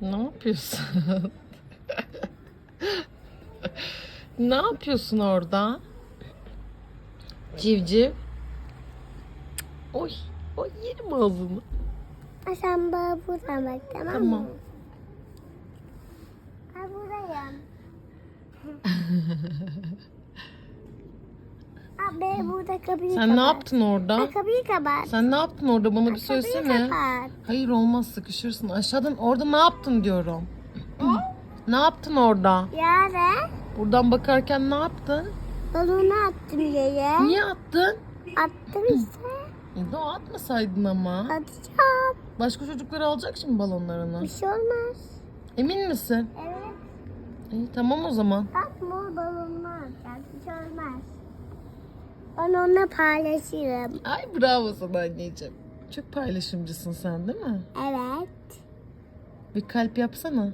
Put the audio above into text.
Ne yapıyorsun? ne yapıyorsun orada? Civciv. Oy, oy yerim ağzını. Sen bana buradan bak tamam mı? Tamam. Ben buradayım. Abi burada kapıyı Sen kapat. ne yaptın orada? Ha, kapıyı kapat. Sen ne yaptın orada bana bir Kapıyı söylesene. kapat. Hayır olmaz sıkışırsın. Aşağıdan orada ne yaptın diyorum. ne yaptın orada? Yare. Buradan bakarken ne yaptın? Balonu attım yere. Niye attın? Attım işte. E o atmasaydın ama. Atacağım. Başka çocuklar alacak şimdi balonlarını. Bir şey olmaz. Emin misin? Evet. İyi tamam o zaman. Bak mor balonunu alacağız. Ben onunla paylaşırım. Ay bravo sana anneciğim. Çok paylaşımcısın sen değil mi? Evet. Bir kalp yapsana.